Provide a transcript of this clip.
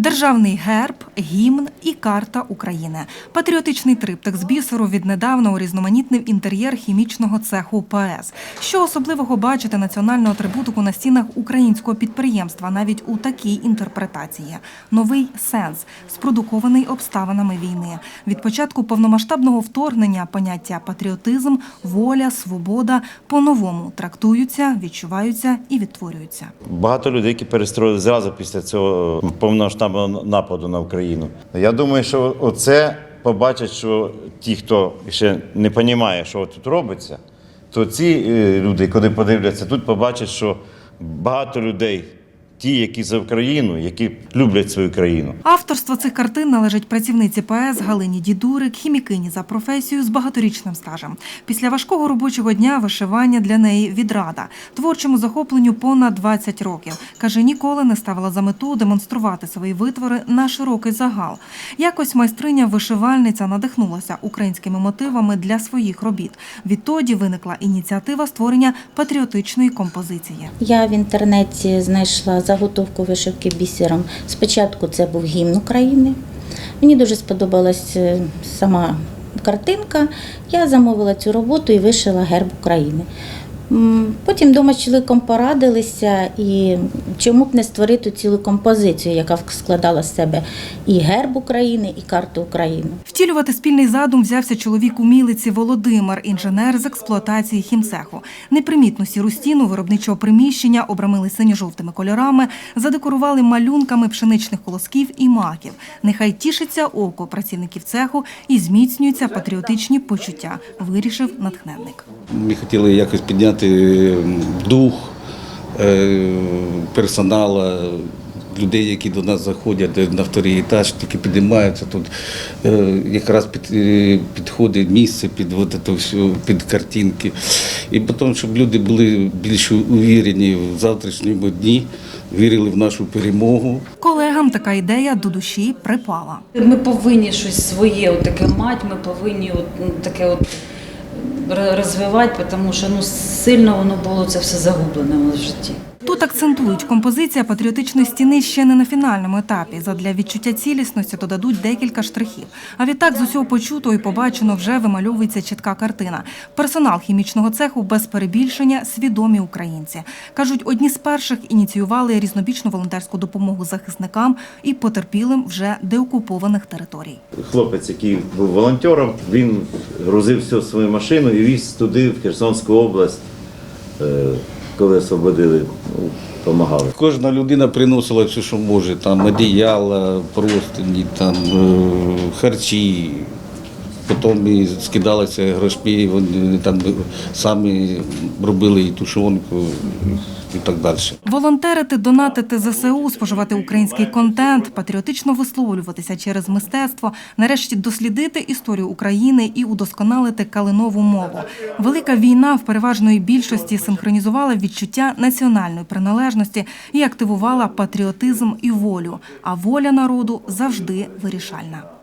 Державний герб, гімн і карта України. Патріотичний триптих з бісеру віднедавна урізноманітнив інтер'єр хімічного цеху ПАЕС. Що особливого бачити національну атрибутику на стінах українського підприємства навіть у такій інтерпретації? Новий сенс, спродукований обставинами війни. Від початку повномасштабного вторгнення поняття патріотизм, воля, свобода по-новому трактуються, відчуваються і відтворюються. Багато людей, які перестроїли зразу після цього повномасштабного нападу на Україну. Я думаю, що оце побачать, що ті, хто ще не розуміє, що тут робиться, то ці е, люди, коли подивляться, тут побачать, що багато людей, ті, які за Україну, які люблять свою країну. Авторство цих картин належить працівниці ПАЕС Галині Дідурик, хімікині за професією з багаторічним стажем. Після важкого робочого дня вишивання для неї відрада. Творчому захопленню понад 20 років. Каже, ніколи не ставила за мету демонструвати свої витвори на широкий загал. Якось майстриня вишивальниця надихнулася українськими мотивами для своїх робіт. Відтоді виникла ініціатива створення патріотичної композиції. Я в інтернеті знайшла заготовку вишивки бісером. Спочатку це був гімн України. Мені дуже сподобалась е, сама картинка. Я замовила цю роботу і вишила герб України. Потім вдома з чоловіком порадилися, і чому б не створити цілу композицію, яка складала з себе і герб України, і карту України. Втілювати спільний задум взявся чоловік у мілиці Володимир, інженер з експлуатації хімцеху. Непримітну сіру стіну виробничого приміщення обрамили синьо-жовтими кольорами, задекорували малюнками пшеничних колосків і маків. Нехай тішиться око працівників цеху і зміцнюються патріотичні почуття, вирішив натхненник. Ми хотіли якось підняти м, дух е, персоналу, людей, які до нас заходять на вторий етаж, тільки підіймаються тут. Е, Якраз під, е, підходить місце під от це все, під картинки. І потім, щоб люди були більш увірені в завтрашньому дні, вірили в нашу перемогу. Колегам така ідея до душі припала. Ми повинні щось своє от таке мати, ми повинні от, ну, таке от розвивати, тому що ну, сильно воно було це все загублене в житті. Тут акцентують, композиція патріотичної стіни ще не на фінальному етапі. Задля відчуття цілісності додадуть декілька штрихів. А відтак з усього почутого і побачено вже вимальовується чітка картина. Персонал хімічного цеху без перебільшення свідомі українці. Кажуть, одні з перших ініціювали різнобічну волонтерську допомогу захисникам і потерпілим вже деокупованих територій. Хлопець, який був волонтером, він грузив всю свою машину і віз туди, в Херсонську область, е, коли освободили, ну, допомагали. Кожна людина приносила все, що може, там одіяла, простині, там, е, харчі. Потім і скидалися гроші, вони там самі робили і тушонку, і так далі. Волонтерити, донатити ЗСУ, споживати український контент, патріотично висловлюватися через мистецтво, нарешті дослідити історію України і удосконалити калинову мову. Велика війна в переважної більшості синхронізувала відчуття національної приналежності і активувала патріотизм і волю. А воля народу завжди вирішальна.